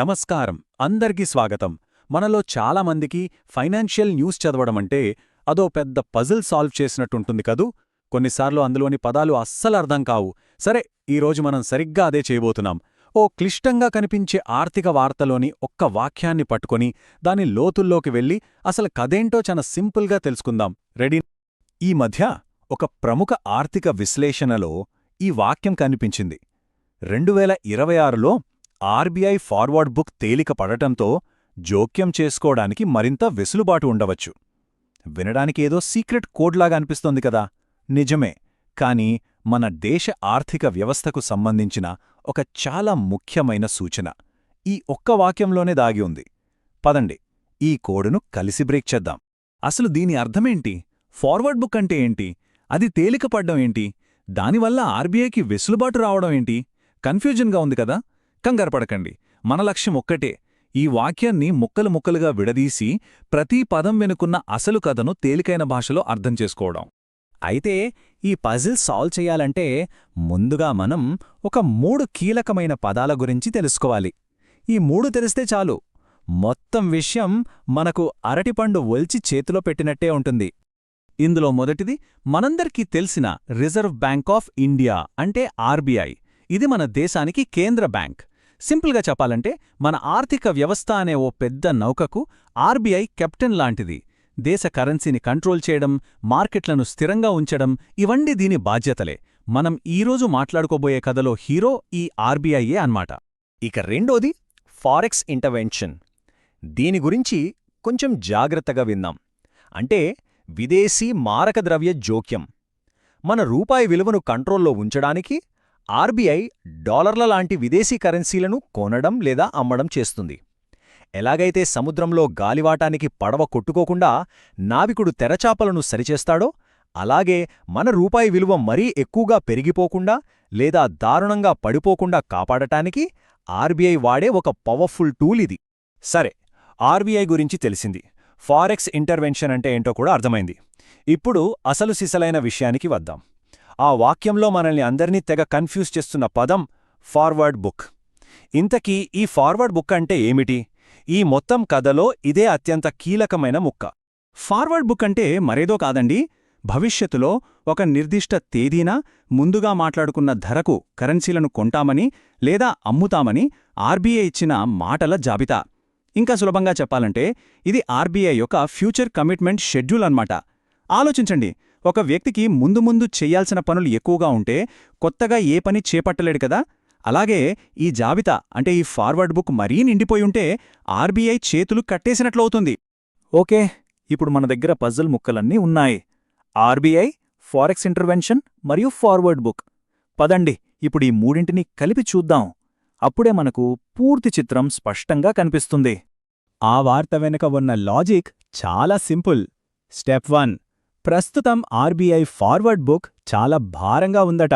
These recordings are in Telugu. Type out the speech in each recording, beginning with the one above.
నమస్కారం. అందరికీ స్వాగతం. మనలో చాలామందికి ఫైనాన్షియల్ న్యూస్ చదవడమంటే అదో పెద్ద పజిల్ సాల్వ్ చేసినట్టుంటుంది కదూ? కొన్నిసార్లు అందులోని పదాలు అస్సలు అర్థం కావు. సరే ఈరోజు మనం సరిగ్గా అదే చేయబోతున్నాం. ఓ క్లిష్టంగా కనిపించే ఆర్థిక వార్తలోని ఒక్క వాక్యాన్ని పట్టుకొని దాని లోతుల్లోకి వెళ్ళి అసలు కదేంటో చాలా సింపుల్గా తెలుసుకుందాం. రెడీ? ఈ మధ్య ఒక ప్రముఖ ఆర్థిక విశ్లేషణలో ఈ వాక్యం కనిపించింది. రెండు వేల ఇరవై ఆరులో ఆర్బీఐ ఫార్వర్డ్ బుక్ తేలిక పడటంతో జోక్యం చేసుకోవడానికి మరింత వెసులుబాటు ఉండవచ్చు. వినడానికి ఏదో సీక్రెట్ కోడ్లాగా అనిపిస్తోంది కదా. నిజమే. కాని మన దేశ ఆర్థిక వ్యవస్థకు సంబంధించిన ఒక చాలా ముఖ్యమైన సూచన. ఈ ఒక్క వాక్యంలోనే దాగి ఉంది. పదండి. ఈ కోడును కలిసి బ్రేక్ చేద్దాం. అసలు దీని అర్థమేంటి? ఫార్వర్డ్ బుక్ అంటే ఏంటి? అది తేలిక పడ్డం ఏంటి? దానివల్ల ఆర్బీఐకి వెసులుబాటు రావడం ఏంటి? కన్ఫ్యూజన్గా ఉంది కదా. కంగారపడకండి. మన లక్ష్యం ఒక్కటే. ఈ వాక్యాన్ని ముక్కలు ముక్కలుగా విడదీసి ప్రతి పదం వెనుకున్న అసలు కథను తేలికైన భాషలో అర్థం చేసుకోవడం. అయితే ఈ పజిల్ సాల్వ్ చేయాలంటే ముందుగా మనం ఒక మూడు కీలకమైన పదాల గురించి తెలుసుకోవాలి. ఈ మూడు తెలిస్తే చాలు. మొత్తం విషయం మనకు అరటిపండు ఒల్చి చేతిలో పెట్టినట్టే ఉంటుంది. ఇందులో మొదటిది మనందరికీ తెలిసిన రిజర్వ్ బ్యాంక్ ఆఫ్ ఇండియా అంటే ఆర్బీఐ. ఇది మన దేశానికి కేంద్ర బ్యాంక్. సింపుల్గా చెప్పాలంటే మన ఆర్థిక వ్యవస్థ అనే ఓ పెద్ద నౌకకు ఆర్బీఐ కెప్టెన్ లాంటిది. దేశ కరెన్సీని కంట్రోల్ చేయడం మార్కెట్లను స్థిరంగా ఉంచడం ఇవన్నీ దీని బాధ్యతలే. మనం ఈరోజు మాట్లాడుకోబోయే కథలో హీరో ఈ ఆర్బీఐయే అన్నమాట. ఇక రెండోది ఫారెక్స్ ఇంటర్వెన్షన్. దీని గురించి కొంచెం జాగ్రత్తగా విందాం. అంటే విదేశీ మారక ద్రవ్య జోక్యం. మన రూపాయి విలువను కంట్రోల్లో ఉంచడానికి ఆర్బీఐ డాలర్ల లాంటి విదేశీ కరెన్సీలను కొనడం లేదా అమ్మడం చేస్తుంది. ఎలాగైతే సముద్రంలో గాలివాటానికి పడవ కొట్టుకోకుండా నావికుడు తెరచాపలను సరిచేస్తాడో అలాగే మన రూపాయి విలువ మరీ ఎక్కువగా పెరిగిపోకుండా లేదా దారుణంగా పడిపోకుండా కాపాడటానికి ఆర్బీఐ వాడే ఒక పవర్ఫుల్ టూల్ ఇది. సరే ఆర్బీఐ గురించి తెలిసింది. ఫారెక్స్ ఇంటర్వెన్షన్ అంటే ఏంటో కూడా అర్థమైంది. ఇప్పుడు అసలు సిసలైన విషయానికి వద్దాం. ఆ వాక్యంలో మనల్ని అందర్నీ తెగ కన్ఫ్యూజ్ చేస్తున్న పదం ఫార్వర్డ్ బుక్. ఇంతకీ ఈ ఫార్వర్డ్ బుక్ అంటే ఏమిటి? ఈ మొత్తం కథలో ఇదే అత్యంత కీలకమైన ముక్క. ఫార్వర్డ్ బుక్ అంటే మరేదో కాదండి. భవిష్యత్తులో ఒక నిర్దిష్ట తేదీన ముందుగా మాట్లాడుకున్న ధరకు కరెన్సీలను కొంటామని లేదా అమ్ముతామని ఆర్బీఐ ఇచ్చిన మాటల జాబితా. ఇంకా సులభంగా చెప్పాలంటే ఇది ఆర్బీఐ యొక్క ఫ్యూచర్ కమిట్మెంట్ షెడ్యూల్ అన్నమాట. ఆలోచించండి. ఒక వ్యక్తికి ముందు ముందు చెయ్యాల్సిన పనులు ఎక్కువగా ఉంటే కొత్తగా ఏ పని చేపట్టలేడు కదా? అలాగే ఈ జాబితా అంటే ఈ ఫార్వర్డ్ బుక్ మరీ నిండిపోయుంటే ఆర్బీఐ చేతులు కట్టేసినట్లవుతుంది ఓకే ఇప్పుడు మన దగ్గర పజిల్ ముక్కలన్నీ ఉన్నాయి. ఆర్బీఐ ఫారెక్స్ ఇంటర్వెన్షన్ మరియు ఫార్వర్డ్ బుక్. పదండి ఇప్పుడు ఈ మూడింటిని కలిపి చూద్దాం. అప్పుడే మనకు పూర్తి చిత్రం స్పష్టంగా కనిపిస్తుంది. ఆ వార్త వెనుక ఉన్న లాజిక్ చాలా సింపుల్. Step one. ప్రస్తుతం ఆర్బీఐ ఫార్వర్డ్ బుక్ చాలా భారంగా ఉందట.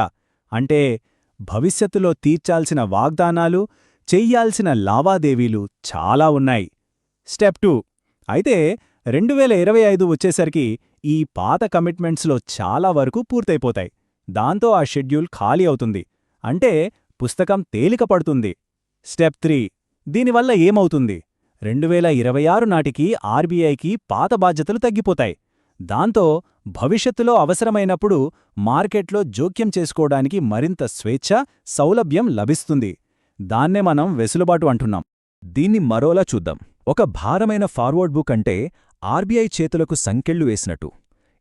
అంటే భవిష్యత్తులో తీర్చాల్సిన వాగ్దానాలు చెయ్యాల్సిన లావాదేవీలు చాలా ఉన్నాయి. Step two. అయితే రెండు వేల ఇరవై ఐదు వచ్చేసరికి ఈ పాత కమిట్మెంట్స్లో చాలా వరకు పూర్తయిపోతాయి. దాంతో ఆ షెడ్యూల్ ఖాళీ అవుతుంది. అంటే పుస్తకం తేలిక పడుతుంది. Step three. దీనివల్ల ఏమవుతుంది? రెండు వేల ఇరవై ఆరు నాటికి ఆర్బీఐకి పాత బాధ్యతలు తగ్గిపోతాయి. దాంతో భవిష్యత్తులో అవసరమైనప్పుడు మార్కెట్లో జోక్యం చేసుకోవడానికి మరింత స్వేచ్ఛ సౌలభ్యం లభిస్తుంది. దాన్నే మనం వెసులుబాటు అంటున్నాం. దీన్ని మరోలా చూద్దాం. ఒక భారమైన ఫార్వర్డ్ బుక్ అంటే ఆర్బీఐ చేతులకు సంకెళ్ళు వేసినట్టు.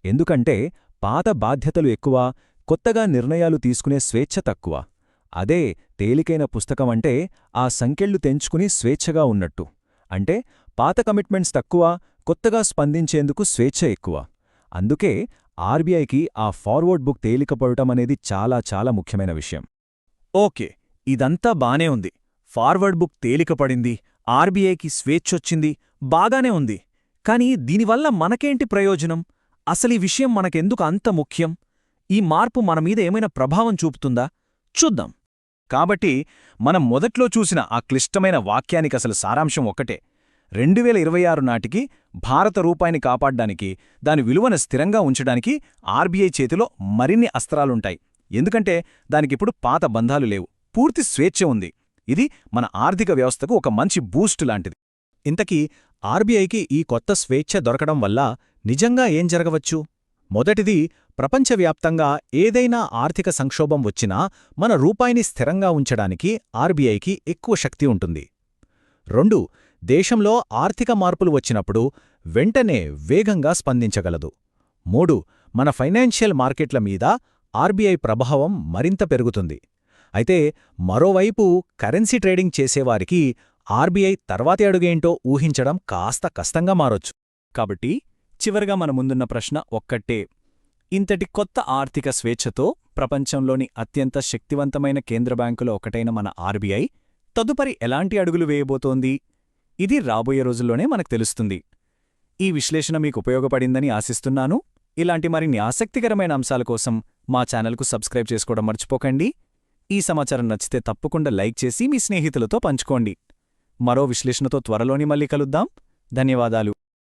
ఎందుకంటే పాత బాధ్యతలు ఎక్కువ కొత్తగా నిర్ణయాలు తీసుకునే స్వేచ్ఛ తక్కువ. అదే తేలికైన పుస్తకం అంటే ఆ సంకెళ్ళు తెంచుకుని స్వేచ్ఛగా ఉన్నట్టు. అంటే పాత కమిట్మెంట్స్ తక్కువ కొత్తగా స్పందించేందుకు స్వేచ్ఛ ఎక్కువ. అందుకే ఆర్బీఐకి ఆ ఫార్వర్డ్ బుక్ తేలికపడటం అనేది చాలా చాలా ముఖ్యమైన విషయం. ఓకే ఇదంతా బానే ఉంది. ఫార్వర్డ్ బుక్ తేలికపడింది ఆర్బీఐకి స్వేచ్ఛొచ్చింది బాగానే ఉంది. కాని దీనివల్ల మనకేంటి ప్రయోజనం? అసలీ విషయం మనకెందుకు అంత ముఖ్యం? ఈ మార్పు మనమీద ఏమైనా ప్రభావం చూపుతుందా? చూద్దాం. కాబట్టి మనం మొదట్లో చూసిన ఆ క్లిష్టమైన వాక్యానికసలు సారాంశం ఒక్కటే. రెండు వేల ఇరవై ఆరు నాటికి భారత రూపాయిని కాపాడ్డానికి దాని విలువను స్థిరంగా ఉంచడానికి ఆర్బీఐ చేతిలో మరిన్ని అస్త్రాలుంటాయి. ఎందుకంటే దానికిప్పుడు పాత బంధాలు లేవు. పూర్తి స్వేచ్ఛ ఉంది. ఇది మన ఆర్థిక వ్యవస్థకు ఒక మంచి బూస్ట్ లాంటిది. ఇంతకీ ఆర్బీఐకి ఈ కొత్త స్వేచ్ఛ దొరకడం వల్ల నిజంగా ఏం జరగవచ్చు? మొదటిది ప్రపంచవ్యాప్తంగా ఏదైనా ఆర్థిక సంక్షోభం వచ్చినా మన రూపాయిని స్థిరంగా ఉంచడానికి ఆర్బీఐకి ఎక్కువ శక్తి ఉంటుంది. రెండు దేశంలో ఆర్థిక మార్పులు వచ్చినప్పుడు వెంటనే వేగంగా స్పందించగలదు. మూడు మన ఫైనాన్షియల్ మార్కెట్ల మీద ఆర్బీఐ ప్రభావం మరింత పెరుగుతుంది. అయితే మరోవైపు కరెన్సీ ట్రేడింగ్ చేసేవారికి ఆర్బీఐ తర్వాతి అడుగేంటో ఊహించడం కాస్త కష్టంగా మారొచ్చు. కాబట్టి చివరగా మన ముందున్న ప్రశ్న ఒక్కటే. ఇంతటి కొత్త ఆర్థిక స్వేచ్ఛతో ప్రపంచంలోని అత్యంత శక్తివంతమైన కేంద్ర బ్యాంకులో ఒకటైన మన ఆర్బీఐ తదుపరి ఎలాంటి అడుగులు వేయబోతోంది? ఇది రాబోయే రోజుల్లోనే మనకు తెలుస్తుంది. ఈ విశ్లేషణ మీకు ఉపయోగపడిందని ఆశిస్తున్నాను. ఇలాంటి మరిన్ని ఆసక్తికరమైన అంశాల కోసం మా ఛానల్కు సబ్స్క్రైబ్ చేసుకోవడం మర్చిపోకండి. ఈ సమాచారం నచ్చితే తప్పకుండా లైక్ చేసి మీ స్నేహితులతో పంచుకోండి. మరో విశ్లేషణతో త్వరలోని మళ్ళీ కలుద్దాం. ధన్యవాదాలు.